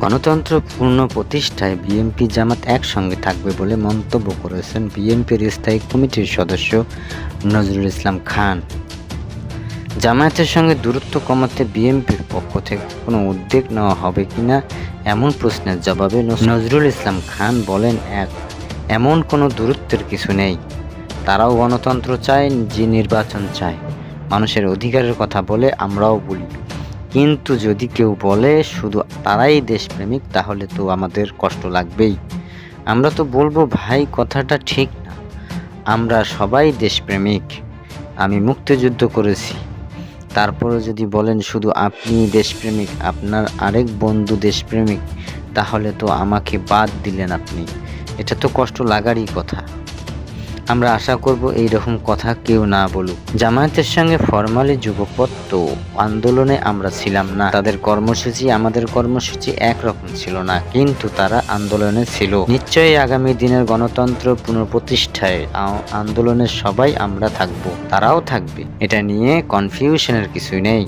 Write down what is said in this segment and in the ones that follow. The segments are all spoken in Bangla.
গণতন্ত্র পূর্ণ প্রতিষ্ঠায় বিএনপি জামাত একসঙ্গে থাকবে বলে মন্তব্য করেছেন বিএনপির স্থায়ী কমিটির সদস্য নজরুল ইসলাম খান। জামায়াতের সঙ্গে দূরত্ব কমাতে বিএনপির পক্ষ থেকে কোনো উদ্যোগ নেওয়া হবে কিনা এমন প্রশ্নের জবাবে নজরুল ইসলাম খান বলেন, এক, এমন কোনো দূরত্বের কিছু নেই। তারাও গণতন্ত্র চায়, যে নির্বাচন চায়। মানুষের অধিকারের কথা বলে আমরাও বলি। কিন্তু যদি কেউ বলে শুধু তারাই দেশপ্রেমিক, তাহলে তো আমাদের কষ্ট লাগবেই। আমরা তো বলব, ভাই, কথাটা ঠিক না। আমরা সবাই দেশপ্রেমিক। আমি মুক্তিযুদ্ধ করেছি। তারপরে যদি বলেন, শুধু আপনি দেশপ্রেমিক, আপনার আরেক বন্ধু দেশপ্রেমিক, তাহলে তো আমাকে বাদ দিলেন আপনি। এটা তো কষ্ট লাগারই কথা। আমরা আশা করব এই রকম কথা কেউ না বলুক। জামায়াতের সঙ্গে ফরমালি যুগপৎ আন্দোলনে আমরা ছিলাম না। তাদের কর্মসূচি আমাদের কর্মসূচি একরকম ছিল না, কিন্তু তারা আন্দোলনে ছিল। নিশ্চয়ই আগামী দিনের গণতন্ত্র পুনঃপ্রতিষ্ঠায় আ- আন্দোলনের সবাই আমরা থাকব, তারাও থাকবে। এটা নিয়ে কনফিউশনের কিছুই নেই।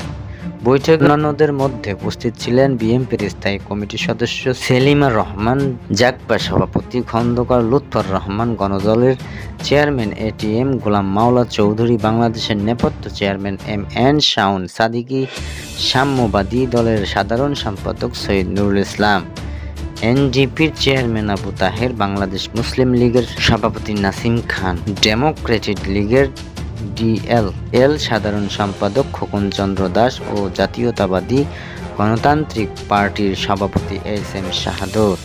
বৈঠক অন্যান্যদের মধ্যে উপস্থিত ছিলেন বিএনপির স্থায়ী কমিটির সদস্য সেলিমা রহমান জাকপা সভাপতি খন্দকার লুৎফর রহমান, গণদলের চেয়ারম্যান এটিএম গোলাম মাওলা চৌধুরী, বাংলাদেশের নেপথ্য chairman M N Shaun Sadiki, Samyabadi দলের সাধারণ সম্পাদক সৈয়দ নুরুল ইসলাম। এনডিপির চেয়ারম্যান আবু তাহের, বাংলাদেশ মুসলিম লীগের সভাপতি নাসিম খান। ডেমোক্রেটিক লীগের ডিএল এল সাধারণ সম্পাদক খোকন চন্দ্র দাস ও জাতীয়তাবাদী গণতান্ত্রিক পার্টির সভাপতি এস এম শাহাদত